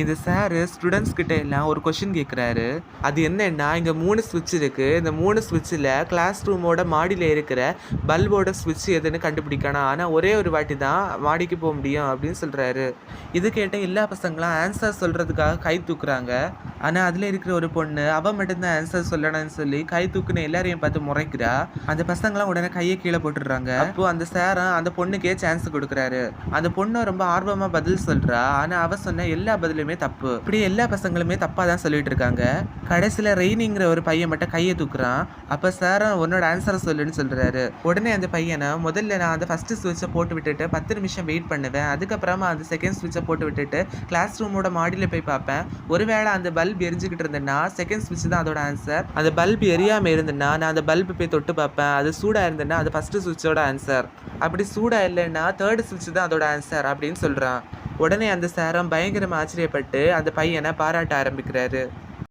இந்த sir students கிட்ட எல்லாம் ஒரு கொஷின் கேட்குறாரு அது என்னன்னா இங்கே மூணு ஸ்விட்ச் இருக்கு. இந்த மூணு ஸ்விட்சில் கிளாஸ் ரூமோட மாடியில் இருக்கிற பல்போட ஸ்விட்ச் எதுன்னு கண்டுபிடிக்கணும். ஆனால் ஒரே ஒரு வாட்டி தான் மாடிக்கு போக முடியும் அப்படின்னு சொல்கிறாரு இது கேட்ட எல்லா பசங்களும் ஆன்சர் சொல்கிறதுக்காக கை தூக்குறாங்க. ஆனால் அதில் இருக்கிற ஒரு பொண்ணு அவள் மட்டும்தான் ஆன்சர் சொல்லணும்னு சொல்லி கை தூக்குன்னு எல்லாரையும் பார்த்து முறைக்கிறா. அந்த பசங்களாம் உடனே கையை கீழே போட்டுடுறாங்க. அப்போ அந்த சாரம் அந்த பொண்ணுக்கே சான்ஸ் கொடுக்குறாரு. அந்த பொண்ணு ரொம்ப ஆர்வமாக பதில் சொல்கிறா ஆனால் அவள் சொன்ன எல்லா பதிலுமே தப்பு. இப்படி எல்லா பசங்களுமே தப்பாக தான் சொல்லிட்டு இருக்காங்க. கடைசியில் ரெய்னிங்கிற ஒரு பையன் மட்டும் கையை தூக்குறான். அப்போ சாரம் உன்னோட ஆன்சரை சொல்லுன்னு சொல்கிறாரு உடனே அந்த பையனை முதல்ல நான் அந்த ஃபஸ்ட்டு ஸ்விட்சை போட்டு விட்டுட்டு பத்து நிமிஷம் வெயிட் பண்ணுவேன். அதுக்கப்புறமா அந்த செகண்ட் ஸ்விட்சை போட்டு விட்டுட்டு கிளாஸ் ரூமோட மாடியில் போய் பார்ப்பேன். ஒருவேளை அந்த பல்ப் எரிஞ்சுக்கிட்டு இருந்தேன்னா செகண்ட் ஸ்விட்ச் தான் அதோட ஆன்சர் அந்த பல்ப் எரியாமல் இருந்ததுன்னா நான் அந்த பல்ப் போய் தொட்டு பார்ப்பேன். அது சூடாக இருந்தேன்னா அது ஃபஸ்ட்டு சுவிட்சோட ஆன்சர் அப்படி சூடாக இல்லைன்னா தேர்ட் சுவிட்ச் தான் அதோட ஆன்சர் அப்படின்னு சொல்கிறான் உடனே அந்த சாரம் பயங்கரமாக ஆச்சரியப்பட்டு அந்த பையனை பாராட்ட ஆரம்பிக்கிறாரு.